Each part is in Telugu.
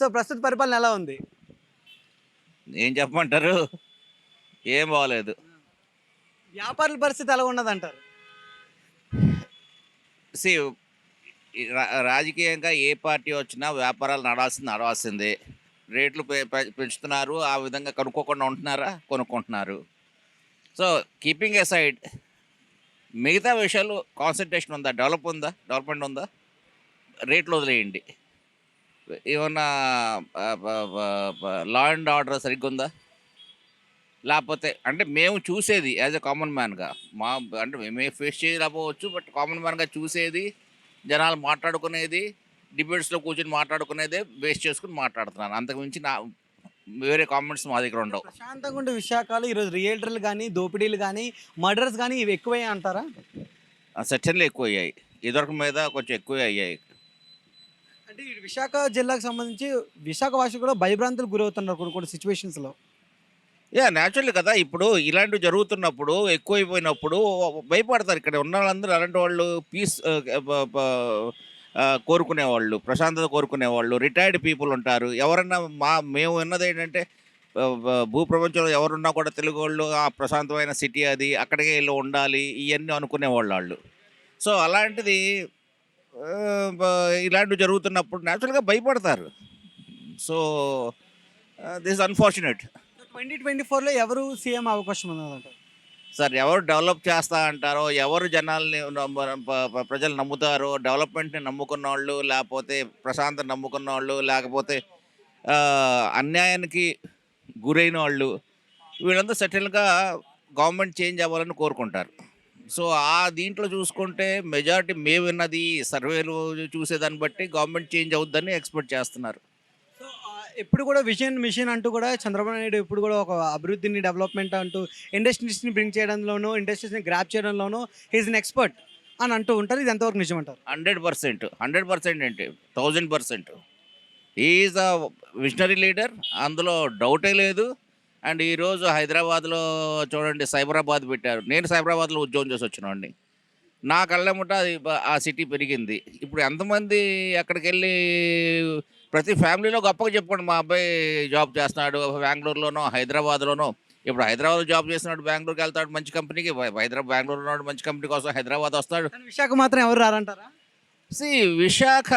సో ప్రస్తుత పరిపాలన ఎలా ఉంది? ఏం చెప్పమంటారు? ఏం బాగలేదు. వ్యాపారుల పరిస్థితి ఎలా ఉన్నదంటారు? సి రాజకీయంగా ఏ పార్టీ వచ్చినా వ్యాపారాలు నడాల్సింది నడవాల్సిందే. రేట్లు పెంచుతున్నారు ఆ విధంగా కనుక్కోకుండా ఉంటున్నారా? కొనుక్కుంటున్నారు. సో కీపింగ్ ఎ సైడ్ మిగతా విషయాలు కాన్సన్ట్రేషన్ ఉందా? డెవలప్ ఉందా? డెవలప్మెంట్ ఉందా? రేట్లు వదిలేయండి. ఏమన్నా లా అండ్ ఆర్డర్ సరిగ్గా ఉందా లేకపోతే అంటే మేము చూసేది యాజ్ ఎ కామన్ మ్యాన్గా మా అంటే మేమే ఫేస్ చేయలేకపోవచ్చు బట్ కామన్ మ్యాన్గా చూసేది జనాలు మాట్లాడుకునేది డిబేట్స్లో కూర్చొని మాట్లాడుకునేదే బేస్ చేసుకుని మాట్లాడుతున్నాను అంతకుమించి నా వేరే కామెంట్స్ మా దగ్గర ఉండవు. ప్రశాంతంగా ఉండే విశాఖలో ఈరోజు రియల్టర్లు కానీ దోపిడీలు కానీ మర్డర్స్ కానీ ఇవి ఎక్కువయ్యాయి అంటారా సెక్షన్లు ఎక్కువ అయ్యాయి ఇదివరకు మీద కొంచెం ఎక్కువ అయ్యాయి అంటే ఈ విశాఖ జిల్లాకు సంబంధించి విశాఖ వాసులు కూడా భయభ్రాంతులు గురవుతున్నారు కొన్ని కొన్ని సిచ్యువేషన్స్లో యా న్యాచురల్ కదా. ఇప్పుడు ఇలాంటివి జరుగుతున్నప్పుడు ఎక్కువైపోయినప్పుడు భయపడతారు. ఇక్కడ ఉన్న వాళ్ళందరూ అలాంటి వాళ్ళు పీస్ uh, uh, uh, కోరుకునేవాళ్ళు ప్రశాంతత కోరుకునేవాళ్ళు రిటైర్డ్ పీపుల్ ఉంటారు. ఎవరన్నా మా మేము ఉన్నది ఏంటంటే భూ ప్రపంచంలో భూప్రపంచంలో ఎవరున్నా కూడా తెలుగు వాళ్ళు ఆ ప్రశాంతమైన సిటీ అది అక్కడికే వెళ్ళి ఉండాలి ఇవన్నీ అనుకునేవాళ్ళు వాళ్ళు. సో అలాంటిది ఇలాంటివి జరుగుతున్నప్పుడు న్యాచురల్గా భయపడతారు. So this unfortunate twenty twenty ఫోర్లో ఎవరు సీఎం అవకాశం ఉన్నదంటారు సార్ ఎవరు డెవలప్ చేస్తా అంటారో ఎవరు జనాల్ని ప్రజలు నమ్ముతారో డెవలప్మెంట్ని నమ్ముకున్న వాళ్ళు లేకపోతే ప్రశాంతం నమ్ముకున్న వాళ్ళు లేకపోతే అన్యాయానికి గురైన వాళ్ళు వీళ్ళంతా సెటిల్గా గవర్నమెంట్ చేంజ్ అవ్వాలని కోరుకుంటారు. సో ఆ దీంట్లో చూసుకుంటే మెజారిటీ మేము విన్నది సర్వేలు చూసేదాన్ని బట్టి గవర్నమెంట్ చేంజ్ అవుద్దని ఎక్స్పెక్ట్ చేస్తున్నారు. ఎప్పుడు కూడా విజన్ మిషన్ అంటూ కూడా చంద్రబాబు నాయుడు ఎప్పుడు కూడా ఒక అభివృద్ధిని డెవలప్మెంట్ అంటూ ఇండస్ట్రీస్ని బ్రింగ్ చేయడంలోనూ ఇండస్ట్రీస్ని గ్రాప్ చేయడంలోనూ హీఈస్ అన్ ఎక్స్పర్ట్ అని అంటూ ఉంటారు. ఇది ఎంతవరకు నిజం అంటారు హండ్రెడ్ పర్సెంట్. హండ్రెడ్ పర్సెంట్ ఏంటి? Thousand percent. Is a visionary leader. అందులో డౌటే లేదు. అండ్ ఈరోజు హైదరాబాద్లో చూడండి సైబరాబాద్ పెట్టారు. నేను సైబరాబాద్లో ఉద్యోగం చేసి వచ్చినవాడిని నా కళ్ళెమ్మట అది ఆ సిటీ పెరిగింది. ఇప్పుడు ఎంతమంది అక్కడికి వెళ్ళి ప్రతి ఫ్యామిలీలో గొప్పగా చెప్పుకోండి. మా అబ్బాయి జాబ్ చేస్తున్నాడు బెంగళూరులోనో హైదరాబాద్లోనో. ఇప్పుడు హైదరాబాద్ జాబ్ చేస్తున్నాడు బెంగళూరుకి వెళ్తాడు మంచి కంపెనీకి. హైదరాబాద్ బెంగళూరు ఉన్నాడు మంచి కంపెనీ కోసం హైదరాబాద్ వస్తాడు. విశాఖ మాత్రం ఎవరు రారంటారా? సి విశాఖ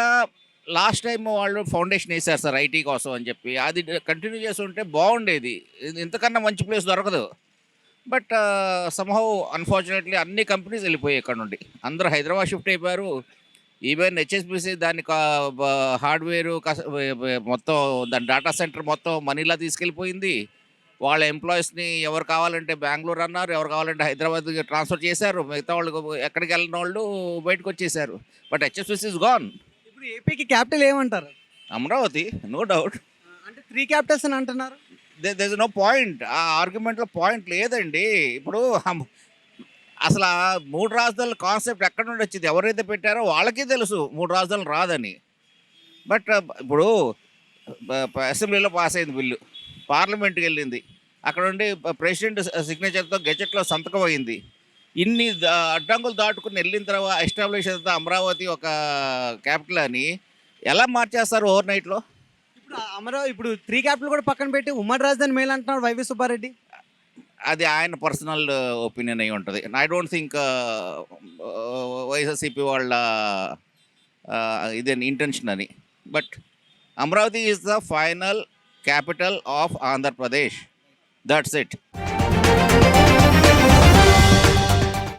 లాస్ట్ టైం వాళ్ళు ఫౌండేషన్ వేశారు సార్ ఐటీ కోసం అని చెప్పి. అది కంటిన్యూ చేసి ఉంటే బాగుండేది. ఇంతకన్నా మంచి ప్లేస్ దొరకదు. బట్ సమ్హౌ అన్ఫార్చునేట్లీ అన్ని కంపెనీస్ వెళ్ళిపోయాయి ఇక్కడ నుండి. అందరూ హైదరాబాద్ షిఫ్ట్ అయిపోయారు. ఈవెన్ హెచ్ఎస్బిసి దాని హార్డ్వేర్ మొత్తం దాని డేటా సెంటర్ మొత్తం మనీలా తీసుకెళ్ళిపోయింది. వాళ్ళ ఎంప్లాయీస్ని ఎవరు కావాలంటే బెంగళూరు అన్నారు ఎవరు కావాలంటే హైదరాబాద్ ట్రాన్స్ఫర్ చేశారు. మిగతా వాళ్ళు ఎక్కడికి వెళ్ళిన వాళ్ళు బయటకు వచ్చేసారు బట్ హెచ్ఎస్బిసి ఇస్ గాన్ ఇప్పుడు ఏపీకి క్యాపిటల్ ఏమంటారు? అమరావతి నో డౌట్ అంటే త్రీ క్యాపిటల్స్ అని అంటున్నారు? దర్ నో పాయింట్ ఆ ఆర్గ్యుమెంట్లో పాయింట్ లేదండి. ఇప్పుడు అసలు ఆ మూడు రాజధానుల కాన్సెప్ట్ ఎక్కడ నుండి వచ్చింది? ఎవరైతే పెట్టారో వాళ్ళకే తెలుసు మూడు రాజధానులు రాదని. బట్ ఇప్పుడు ప- ప- అసెంబ్లీలో పాస్ అయింది బిల్లు. పార్లమెంట్కి వెళ్ళింది. అక్కడ నుండి ప్రెసిడెంట్ సిగ్నేచర్తో గెజెట్లో సంతకం అయింది. ఇన్ని అడ్డంకులు దాటుకుని వెళ్ళిన తర్వాత ఎస్టాబ్లిష్ అయితే అమరావతి ఒక క్యాపిటల్ అని ఎలా మార్చేస్తారు ఓవర్ నైట్లో? ఇప్పుడు అమరావతి ఇప్పుడు త్రీ క్యాపిటల్ కూడా పక్కన పెట్టి ఉమ్మడి రాజధాని మేలు అంటున్నారు వైవి సుబ్బారెడ్డి. అది ఆయన పర్సనల్ ఒపీనియన్ అయి ఉంటుంది. ఐ డోంట్ థింక్ వైఎస్ఆర్సీపీ వాళ్ళ ఇదే ఇంటెన్షన్ అని. But Amaravati is the final capital of Andhra Pradesh that's it